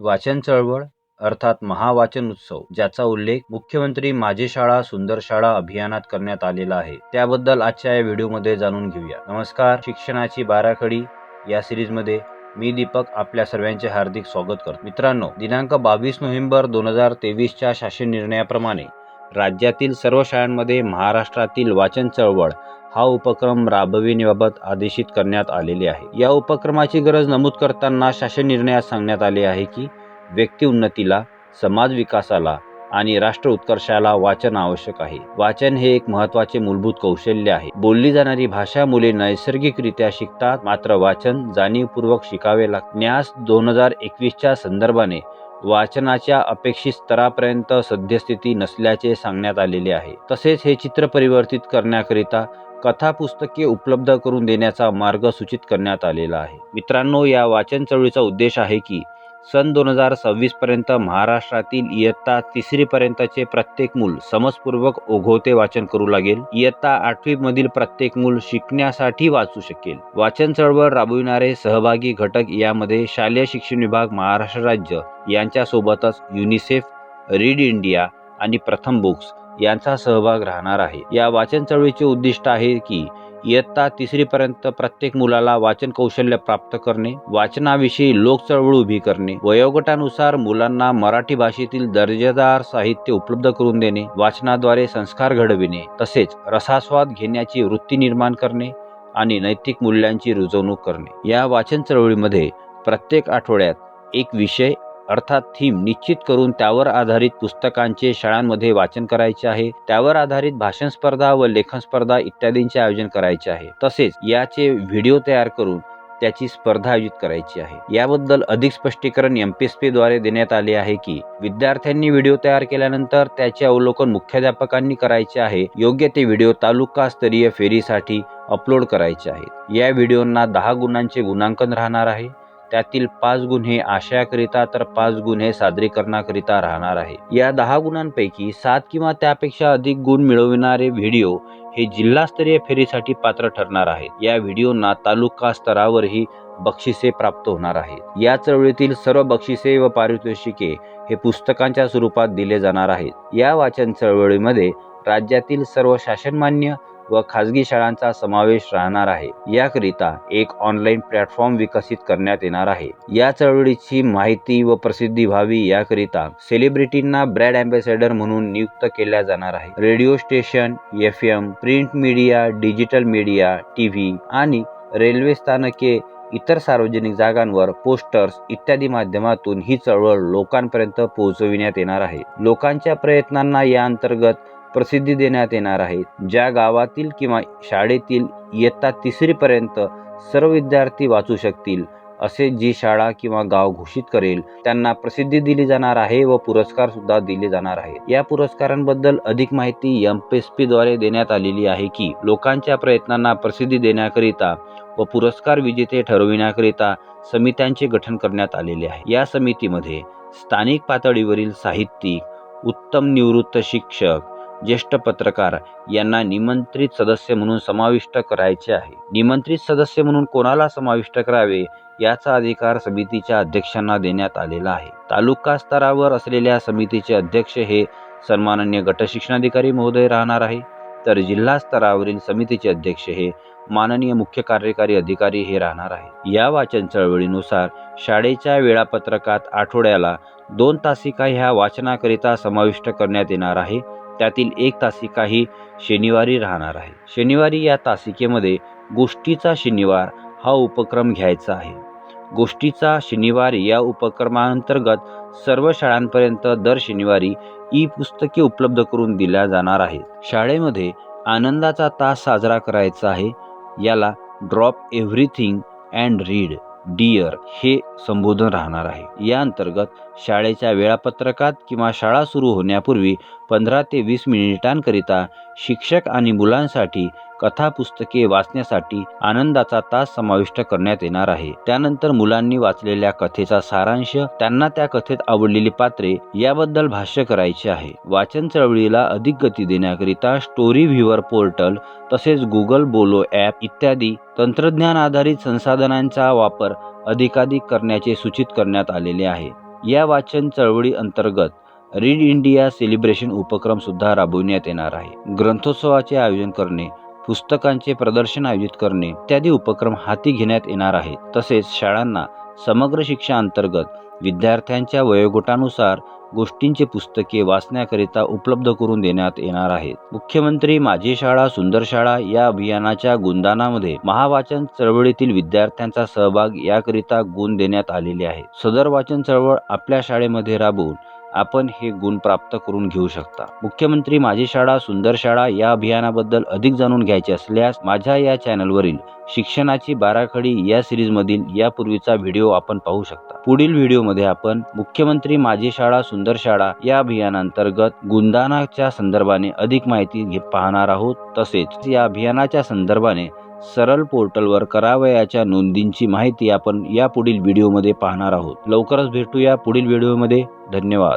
वाचन चळवळ अर्थात महावाचन उत्सव ज्याचा उल्लेख मुख्यमंत्री माझी शाळा सुंदर शाळा अभियानात करण्यात आलेला आहे. त्याबद्दल आजच्या या व्हिडिओमध्ये जाणून घेऊया. नमस्कार शिक्षणाची बाराखडी या सिरीजमध्ये मी दीपक आपल्या सर्वांचे हार्दिक स्वागत करतो. मित्रांनो दिनांक बावीस नोव्हेंबर दोन हजार तेवीसच्या शासन निर्णयाप्रमाणे राज्यातील सर्व शाळांमध्ये महाराष्ट्रातील वाचन चळवळ हा उपक्रम राबविण्याबाबत आदेशित करण्यात आलेले आहे. या उपक्रमाची गरज नमूद करताना शासन निर्णयात सांगण्यात आले आहे की व्यक्ती उन्नतीला समाज विकासाला आणि राष्ट्र उत्कर्षाला वाचन आवश्यक आहे. वाचन हे एक महत्त्वाचे मूलभूत कौशल्य आहे. बोलली जाणारी भाषा मुले नैसर्गिकरित्या शिकतात. मात्र वाचन जाणीवपूर्वक शिकावे लागते न्यास दोन हजार एकवीसच्या संदर्भाने वाचनाच्या अपेक्षित स्तरापर्यंत सद्यस्थिती नसल्याचे सांगण्यात आलेले आहे. तसेच हे चित्र परिवर्तित करण्याकरिता कथा पुस्तके उपलब्ध करून देण्याचा मार्ग सूचित करण्यात आलेला आहे. मित्रांनो या वाचन चळवळीचा उद्देश आहे की सन दोन हजार सव्वीस पर्यंत महाराष्ट्रातील इयत्ता तिसरी पर्यंतचे प्रत्येक मूल समजपूर्वक ओघवते वाचन करू लागेल. इयत्ता आठवी मधील प्रत्येक मूल शिकण्यासाठी वाचू शकेल. वाचन चळवळ राबविणारे सहभागी घटक यामध्ये शालेय शिक्षण विभाग महाराष्ट्र राज्य यांच्यासोबतच युनिसेफ रीड इंडिया आणि प्रथम बुक्स यांचा सहभाग राहणार आहे. या वाचन चळवळीचे उद्दिष्ट आहे की इयत्ता तिसरीपर्यंत प्रत्येक मुलाला वाचन कौशल्य प्राप्त करणे वाचनाविषयी लोक चळवळ उभी करणे वयोगटानुसार मुलांना मराठी भाषेतील दर्जेदार साहित्य उपलब्ध करून देणे वाचनाद्वारे संस्कार घडविणे तसेच रसास्वाद घेण्याची वृत्ती निर्माण करणे आणि नैतिक मूल्यांची रुजवणूक करणे. या वाचन चळवळीमध्ये प्रत्येक आठवड्यात एक विषय अर्थात थीम निश्चित करून त्यावर आधारित पुस्तकांचे शाळांमध्ये वाचन करायचे आहे. त्यावर आधारित भाषण स्पर्धा व लेखन स्पर्धा इत्यादींचे आयोजन करायचे आहे. तसेच याचे व्हिडिओ तयार करून त्याची स्पर्धा आयोजित करायची आहे. याबद्दल अधिक स्पष्टीकरण एम पी एस पी द्वारे देण्यात आले आहे की विद्यार्थ्यांनी व्हिडिओ तयार केल्यानंतर त्याचे अवलोकन मुख्याध्यापकांनी करायचे आहे. योग्य ते व्हिडिओ तालुका स्तरीय फेरीसाठी अपलोड करायचे आहेत. या व्हिडिओंना दहा गुणांचे गुणांकन राहणार आहे. त्यातील पाच गुण हे आशयाकरिता तर पाच गुण हे सादरीकरणाकरिता राहणार आहे. या दहा गुणांपैकी सात किंवा त्यापेक्षा अधिक गुण मिळविणारे व्हिडिओ हे जिल्हास्तरीय फेरीसाठी पात्र ठरणार आहेत. या व्हिडिओंना तालुका स्तरावरही बक्षिसे प्राप्त होणार आहेत. या चळवळीतील सर्व बक्षिसे व पारितोषिके हे पुस्तकांच्या स्वरूपात दिले जाणार आहेत. या वाचन चळवळीमध्ये राज्यातील सर्व शासनमान्य व खाजगी शाळांचा समावेश राहणार आहे. याकरिता एक ऑनलाईन प्लॅटफॉर्म विकसित करण्यात येणार आहे. या चळवळीची माहिती व प्रसिद्धी व्हावी याकरिता सेलिब्रिटींना ब्रँड अँबॅसेडर म्हणून नियुक्त केल्या जाणार आहे. Radio station F M print media digital media T V आणि रेल्वे स्थानके इतर सार्वजनिक जागांवर पोस्टर्स इत्यादी माध्यमातून ही चळवळ लोकांपर्यंत पोहोचविण्यात येणार आहे. लोकांच्या प्रयत्नांना या अंतर्गत प्रसिद्धी देण्यात येणार आहे. ज्या गावातील किंवा शाळेतील इयत्ता तिसरीपर्यंत सर्व विद्यार्थी वाचू शकतील असे जी शाळा किंवा गाव घोषित करेल त्यांना प्रसिद्धी दिली जाणार आहे व पुरस्कार सुद्धा दिले जाणार आहे या पुरस्कारांबद्दल अधिक माहिती एम पी एस पी द्वारे देण्यात आलेली आहे की लोकांच्या प्रयत्नांना प्रसिद्धी देण्याकरिता व पुरस्कार विजेते ठरविण्याकरिता समित्यांचे गठन करण्यात आलेले आहे. या समितीमध्ये स्थानिक पातळीवरील साहित्यिक उत्तम निवृत्त शिक्षक ज्येष्ठ पत्रकार यांना निमंत्रित सदस्य म्हणून समाविष्ट करायचे आहे. निमंत्रित सदस्य म्हणून कोणाला समाविष्ट करावे? याचा अधिकार समितीच्या अध्यक्षांना देण्यात आलेला आहे. तालुका स्तरावर असलेल्या समितीचे अध्यक्ष हे सन्माननीय गटशिक्षणाधिकारी महोदय राहणार आहे. तर जिल्हा स्तरावरील समितीचे अध्यक्ष हे माननीय मुख्य कार्यकारी अधिकारी हे राहणार आहे. या वाचन चळवळीनुसार शाळेच्या वेळापत्रकात आठवड्याला दोन तासिका ह्या वाचनाकरिता समाविष्ट करण्यात येणार आहे. त्यातील एक तासिका ही शनिवारी राहणार आहे. शनिवारी या तासिकेमध्ये गोष्टीचा शनिवार हा उपक्रम घ्यायचा आहे. गोष्टीचा शनिवार या उपक्रमांतर्गत सर्व शाळांपर्यंत दर शनिवारी ई पुस्तके उपलब्ध करून दिल्या जाणार आहेत. शाळेमध्ये आनंदाचा तास साजरा करायचा आहे. याला drop everything and read dear हे संबोधन राहणार आहे. या अंतर्गत शाळेच्या वेळापत्रकात किंवा शाळा सुरू होण्यापूर्वी पंधरा ते वीस मिनिटांकरिता शिक्षक आणि मुलांसाठी कथा पुस्तके वाचण्यासाठी आनंदाचा तास समाविष्ट करण्यात येणार आहे. त्यानंतर मुलांनी वाचलेल्या कथेचा सारांश त्यांना त्या कथेत आवडलेली पात्रे याबद्दल भाष्य करायचे आहे. वाचन चळवळीला अधिक गती देण्याकरिता स्टोरी व्ह्युअर पोर्टल तसेच गुगल बोलो ॲप इत्यादी तंत्रज्ञान आधारित संसाधनांचा वापर अधिकाधिक करण्याचे सूचित करण्यात आलेले आहे. या वाचन चळवळी अंतर्गत रीड इंडिया सेलिब्रेशन उपक्रम सुद्धा राबविण्यात येणार आहे. ग्रंथोत्सवाचे आयोजन करणे पुस्तकांचे प्रदर्शन आयोजित करणे इत्यादी उपक्रम हाती घेण्यात येणार आहेत. तसेच शाळांना समग्र शिक्षा अंतर्गत विद्यार्थ्यांच्या वयोगटानुसार गोष्टींचे पुस्तके वाचण्याकरिता उपलब्ध करून देण्यात येणार आहेत. मुख्यमंत्री माझी शाळा सुंदर शाळा या अभियानाच्या गुणदानामध्ये महावाचन चळवळीतील विद्यार्थ्यांचा सहभाग याकरिता गुण देण्यात आलेले आहे सदर वाचन चळवळ आपल्या शाळेमध्ये राबवून आपण हे गुण प्राप्त करून घेऊ शकता. मुख्यमंत्री माझी शाळा सुंदर शाळा या अभियानाबद्दल अधिक जाणून घ्यायचे असल्यास माझ्या या चॅनलवरील शिक्षणाची बाराखडी या सिरीजमधील यापूर्वीचा व्हिडिओ आपण पाहू शकता. पुढील व्हिडिओमध्ये आपण मुख्यमंत्री माझी शाळा सुंदर शाळा या अभियानांतर्गत गुणदानाच्या संदर्भाने अधिक माहिती घे पाहणार आहोत. तसेच या अभियानाच्या संदर्भाने सरळ पोर्टलवर करावयाच्या नोंदींची माहिती आपण या पुढील व्हिडिओमध्ये पाहणार आहोत. लवकरच भेटूया पुढील व्हिडिओमध्ये. धन्यवाद.